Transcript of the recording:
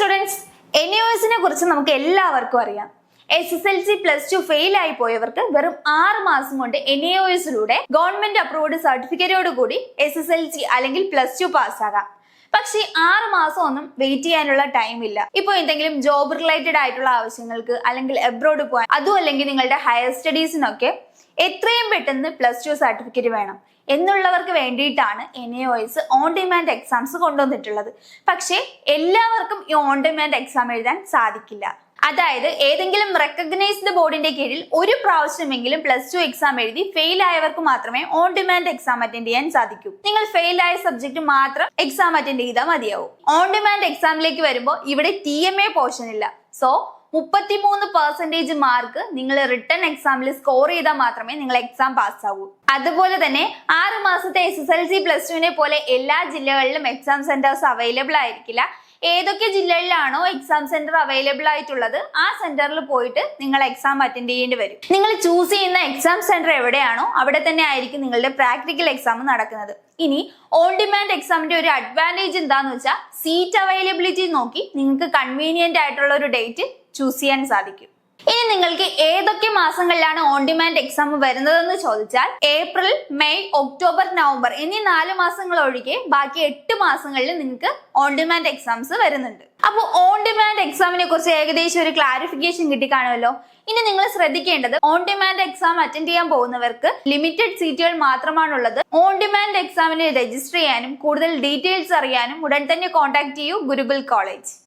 Students N U എസിനെ കുറിച്ച് നമുക്ക് എല്ലാവർക്കും അറിയാം. S S L C plus two fail ആയി പോയവർക്ക് വെറും ആറ് മാസം കൊണ്ട് എൻ എ ഒഎസിലൂടെ ഗവൺമെന്റ് അപ്രൂവ്ഡ് സർട്ടിഫിക്കറ്റോട് കൂടി എസ് എസ് എൽ സി അല്ലെങ്കിൽ പ്ലസ് ടു പാസ്സാകാം പക്ഷേ ആറ് മാസം ഒന്നും വെയിറ്റ് ചെയ്യാനുള്ള ടൈം ഇല്ല. ഇപ്പോൾ എന്തെങ്കിലും ജോബ് റിലേറ്റഡ് ആയിട്ടുള്ള ആവശ്യങ്ങൾക്ക് അല്ലെങ്കിൽ എബ്രോഡ് പോകാൻ അതും അല്ലെങ്കിൽ നിങ്ങളുടെ ഹയർ സ്റ്റഡീസിനൊക്കെ എത്രയും പെട്ടെന്ന് പ്ലസ് ടു സർട്ടിഫിക്കറ്റ് വേണം. എന്നുള്ളവർക്ക് വേണ്ടിയിട്ടാണ് N A OS on demand exams കൊണ്ടുവന്നിട്ടുള്ളത്. പക്ഷേ എല്ലാവർക്കും ഈ ഓൺ ഡിമാൻഡ് എക്സാം എഴുതാൻ സാധിക്കില്ല. അതായത് ഏതെങ്കിലും റെക്കഗ്നൈസ്ഡ് ബോർഡിന്റെ കീഴിൽ ഒരു പ്രാവശ്യമെങ്കിലും പ്ലസ് ടു എക്സാം എഴുതി ഫെയിൽ ആയവർക്ക് മാത്രമേ ഓൺ ഡിമാൻഡ് എക്സാം അറ്റൻഡ് ചെയ്യാൻ സാധിക്കൂ. നിങ്ങൾ ഫെയിൽ ആയ സബ്ജക്ട് മാത്രം എക്സാം അറ്റൻഡ് ചെയ്താൽ മതിയാവും. ഓൺ ഡിമാൻഡ് എക്സാമിലേക്ക് വരുമ്പോൾ ഇവിടെ ടി എം എ പോർഷൻ ഇല്ല. സോ മുപ്പത്തിമൂന്ന് പെർസെന്റേജ് മാർക്ക് നിങ്ങൾ റിട്ടേൺ എക്സാമിൽ സ്കോർ ചെയ്താൽ മാത്രമേ നിങ്ങൾ എക്സാം പാസ്സാവൂ അതുപോലെ തന്നെ ആറ് മാസത്തെ S S L C plus ടുവിനെ പോലെ എല്ലാ ജില്ലകളിലും എക്സാം സെന്റേഴ്സ് അവൈലബിൾ ആയിരിക്കില്ല. ഏതൊക്കെ ജില്ലകളിലാണോ എക്സാം സെന്റർ അവൈലബിൾ ആയിട്ടുള്ളത് ആ സെന്ററിൽ പോയിട്ട് നിങ്ങൾ എക്സാം അറ്റൻഡ് ചെയ്യേണ്ടി വരും. നിങ്ങൾ ചൂസ് ചെയ്യുന്ന എക്സാം സെന്റർ എവിടെയാണോ അവിടെ തന്നെ ആയിരിക്കും നിങ്ങളുടെ പ്രാക്ടിക്കൽ എക്സാം നടക്കുന്നത്. ഇനി ഓൺ ഡിമാൻഡ് എക്സാമിന്റെ ഒരു അഡ്വാന്റേജ് എന്താന്ന് വെച്ചാൽ സീറ്റ് അവൈലബിലിറ്റി നോക്കി നിങ്ങൾക്ക് കൺവീനിയന്റ് ആയിട്ടുള്ള ഒരു ഡേറ്റ് ചൂസ് ചെയ്യാൻ സാധിക്കും. ഇനി നിങ്ങൾക്ക് ഏതൊക്കെ മാസങ്ങളിലാണ് ഓൺ ഡിമാൻഡ് എക്സാം വരുന്നതെന്ന് ചോദിച്ചാൽ ഏപ്രിൽ മെയ് ഒക്ടോബർ നവംബർ എന്നീ നാല് മാസങ്ങൾ ഒഴികെ ബാക്കി എട്ട് മാസങ്ങളിൽ നിങ്ങൾക്ക് ഓൺ ഡിമാൻഡ് എക്സാംസ് വരുന്നുണ്ട്. അപ്പോൾ ഓൺ ഡിമാൻഡ് എക്സാമിനെ കുറിച്ച് ഏകദേശം ഒരു ക്ലാരിഫിക്കേഷൻ കിട്ടിക്കാണുമല്ലോ ഇനി നിങ്ങൾ ശ്രദ്ധിക്കേണ്ടത് ഓൺ ഡിമാൻഡ് എക്സാം അറ്റൻഡ് ചെയ്യാൻ പോകുന്നവർക്ക് ലിമിറ്റഡ് സീറ്റുകൾ മാത്രമാണുള്ളത്. ഓൺ ഡിമാൻഡ് എക്സാമിനെ രജിസ്റ്റർ ചെയ്യാനും കൂടുതൽ ഡീറ്റെയിൽസ് അറിയാനും ഉടൻ തന്നെ കോൺടാക്ട് ചെയ്യൂ ഗുരുകുൽ കോളേജ്